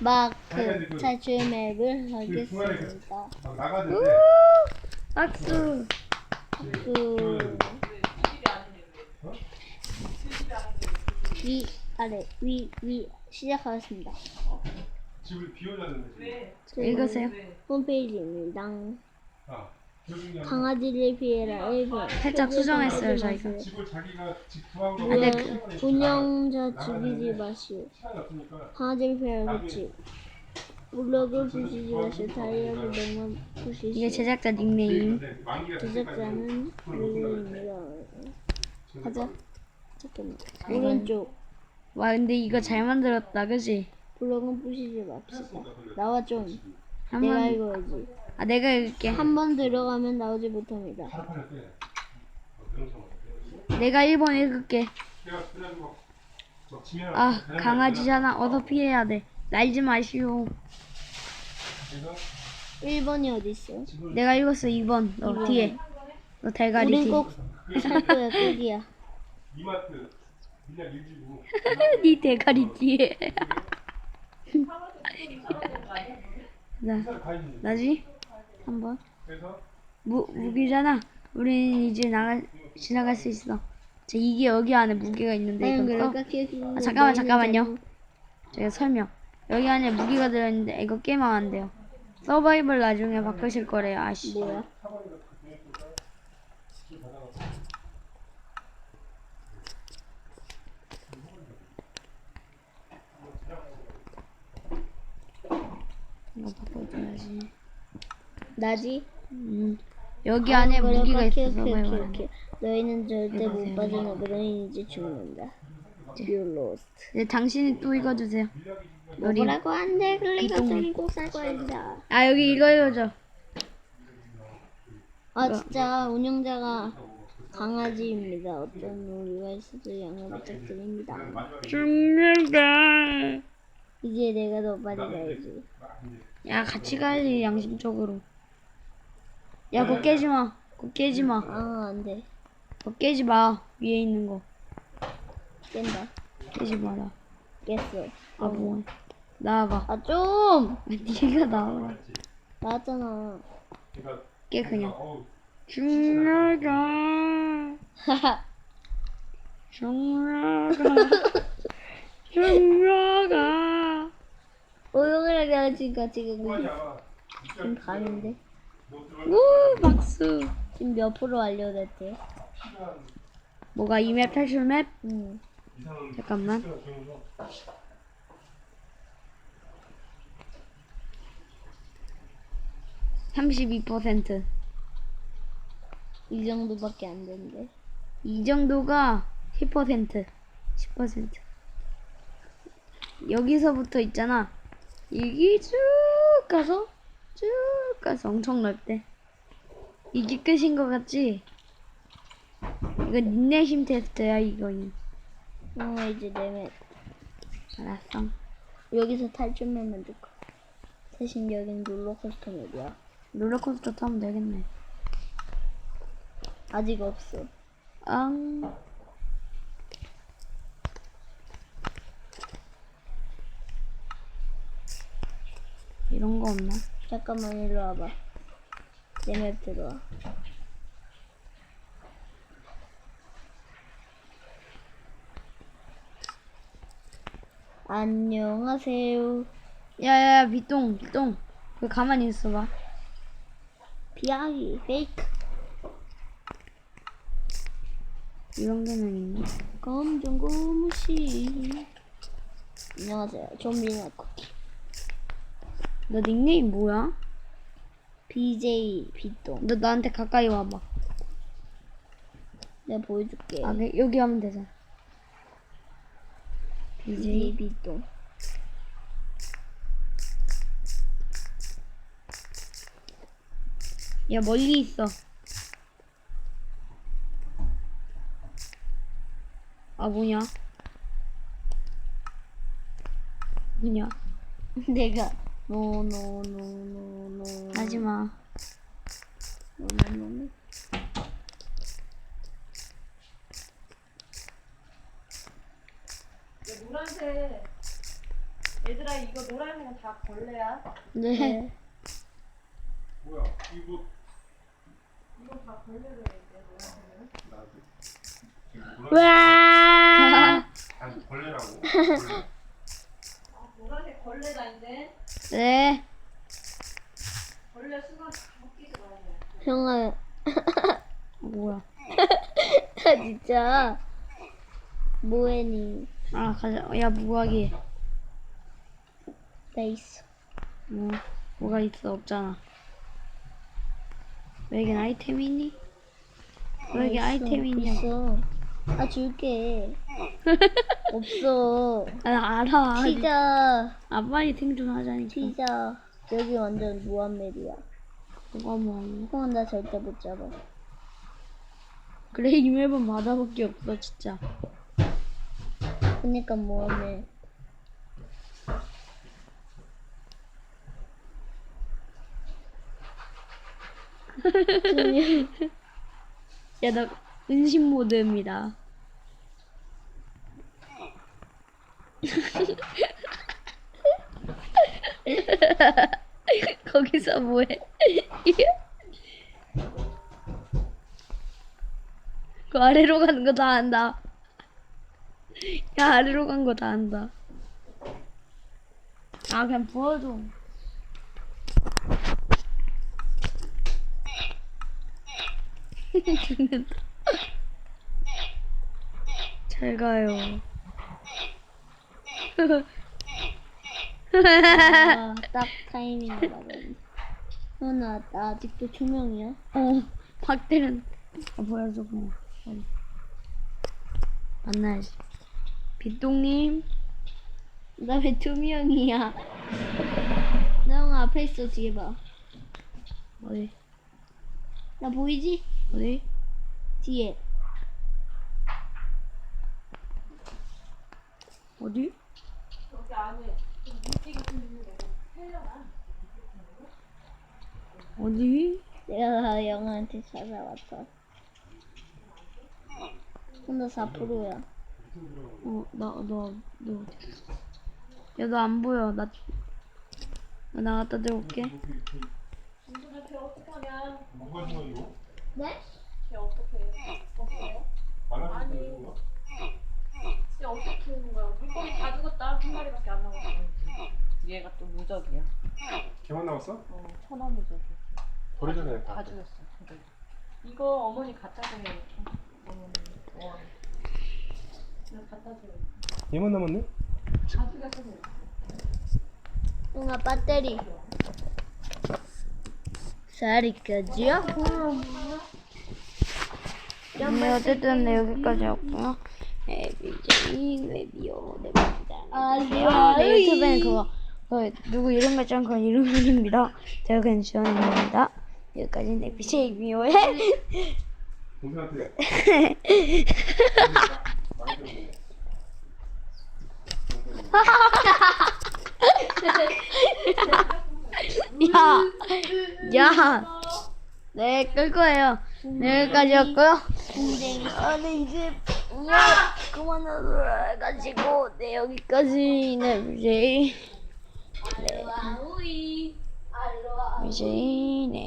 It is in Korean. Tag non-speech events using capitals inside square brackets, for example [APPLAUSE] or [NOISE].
마크 탈출 맵을 하겠습니다. 막 나가야 돼. 박수. 그 위, 아래, 위, 위 시작하겠습니다. 집을 비워놨는데. 읽으세요. 홈페이지입니다. 아, 강아지를 피해라 1번. 살짝 수정했어요, 저희가. 아, 네, 운영, 운영자 죽이지 마시오. 강아지를 피해라 그치. 블로그 부시지 마시오. 다이어리 너무 부시지. 이게 제작자 닉네임. 근데 만기가 제작자는 블루입니다. 가자. 잠깐만. 오른쪽. 와 근데 이거 잘 만들었다, 그지? 블로그는 부시지 맙시다. 나와 좀. 한 내가 번. 읽어야지. 아 내가 읽을게. 한 번 들어가면 나오지 못합니다. 내가 1번 읽을게. 아 강아지잖아. 어서 피해야 돼. 날지 마시오. 그래서 1번이 어디 있어요? 집을 내가 읽었어 2번. 너 뒤에. 너 대가리 우린 뒤에. 꼭살 거야, 꼭이야. 이마트 그냥 네 대가리 뒤에. [LAUGHS] 나 나지? 한번. 무 무기잖아. 우린 이제 나가 지나갈 수 있어. 자 이게 여기 안에 무기가 있는데? 그럴까 기억이 아, 잠깐만 잠깐만요. 제가 설명. 여기 안에 무기가 들어있는데 이거 깨면 안 돼요. 서바이벌 나중에 바꾸실 거래요. 아씨. 뭐야? 이거 바꿔줘야지. 나지? 음. 여기 안에 과연 무기가 그럴까? 있어 기억해, 서바이벌. 기억해. 너희는 절대 못. 빠져나가. 너희는 이제 죽는다. You lost. 네, 당신이 또 읽어주세요. 뭐라고 안 돼? 클리가 비동물. 저기 꼭살 거야, 진짜. 아 여기 이거 읽어줘. 아, 진짜 운영자가 강아지입니다. 어떤 오류가 있어도 양해 부탁드립니다. 죽는다. 이제 내가 더 빨리 가야지. 야 같이 가야지 양심적으로. 야 그거 깨지 마. 그거 깨지 마. 아, 안 돼. 그거 깨지 마. 위에 있는 거 깬다. 깨지 마라. 깼어. 아 뭐야? 나와봐. 아, 좀! 네가 나와. 나왔잖아. 그러니까 깨 그냥. 어우 죽나가. 죽나가. 죽나가. 하게 하니까 지금 뭐하냐 지금 가는데 너 들어갈 우 박수. 지금 몇 프로 완료됐대? 뭐가 이 맵 탈출 맵? 응. 잠깐만. 필요한 경우서 32%. 이 정도밖에 안 된대. 이 정도가 10%. 10%. 여기서부터 있잖아. 여기 쭉 가서 쭉 가서 엄청 넓대. 이게 끝인 것 같지? 이거 닉네임 테스트야 이거는. 어 이제 내면 알았어. 여기서 만들 거야. 대신 여긴 롤러코스터 맵이야. 롤러코스터 타면 되겠네. 아직 없어. 앙. 이런 거 없나? 잠깐만 일로 와봐. 내 맵 들어와. 안녕하세요. 야야야 비똥 비똥. 왜 가만히 있어봐. 비아기 페이크 이런 게는 있나? 검정 고무신. 안녕하세요. 좀비나 쿠키. 너 닉네임 뭐야? BJ 비똥. 너 나한테 가까이 와봐. 내가 보여줄게. 아 네, 여기 하면 되잖아. BJ 비똥. 야 멀리 있어. 아 뭐냐? 뭐냐? [LAUGHS] 내가 노 노 노 노 노 하지마. 노 노 노노 얘들아 이거 노란 건다 벌레야. 네. 뭐야 이거 이건 다 벌레로 얘기해 노란 거는. 나한테 지금 뭐라 와. 아니 벌레라고 벌레. 아 노란색 벌레다 이제. 네. 형아 [LAUGHS] 뭐야? [LAUGHS] 진짜 뭐해니 아 가자. 야 무화기. 나 있어 뭐 뭐가 있어 없잖아. 왜 이게 아이템이 있니? 왜 이게 있어, 아이템이 있냐? 있어 아 줄게 없어 아 알아. 피자 아 빨리 생존 하자니까. 피자 여기 완전 무한맵이야 뭐가 뭐? 형아 나 절대 못 잡아 그래 이 맵은 바다밖에 없어 진짜. 그니까 무한맵 [LAUGHS] 야 나 은신 모드입니다. [LAUGHS] 거기서 뭐해? 그 아래로 가는 거 다 안다. 야 아래로 간 거 다 안다. 아 그냥 부어줘. [LAUGHS] 죽는다. 잘 가요. 아, 딱 타이밍을 맞았네 형아 나 아직도 초명이야 어, 박대는 아 뭐야 저거. 어. 만나야지. 빛동님. 나 왜 투명이야 나 형아 앞에 있어 뒤에 봐나 어디? 보이지? 어디? 뒤에 어디? 어디? 내가 영아한테 찾아왔어 혼자 4%야 어, 나, 너, 너? 야, 너 안 보여. 나, 나 나갔다 들어올게. 걔? 누가 신어 이거? 네? 걔 어떻게 해? 어떻게? 거 이거? 걔 어떻게 하는 거야? 물고기 다 죽었다. 한 마리밖에 안 남았어. 얘가 또 무적이야. 걔만 나왔어? 어, 천하 무적이. 버리잖아요 다 다. 죽였어. 근데. 이거 어머니 갖다 줘요. 어머니. 어. 그냥 갖다 줘요. 얘만 남았네? 다 죽였어. 형아 배터리 잘 켜지요? 네, 어쨌든 네, 여기까지 왔고요. 네, BJ 레디오 랩입니다. 아, 네, 유튜브에는 그거, 그, 누구 이름 같지 않고 이름 소리입니다. 제가 그냥 지원입니다. 여기까지 동생한테 많이 들었네. 야, 야, 네, 끌 거예요. 네, 여기까지였고요. 아, 네, 이제, 야, 그만하러 가지고, 네, 여기까지, 네, BJ. 네, 우이 BJ, 네.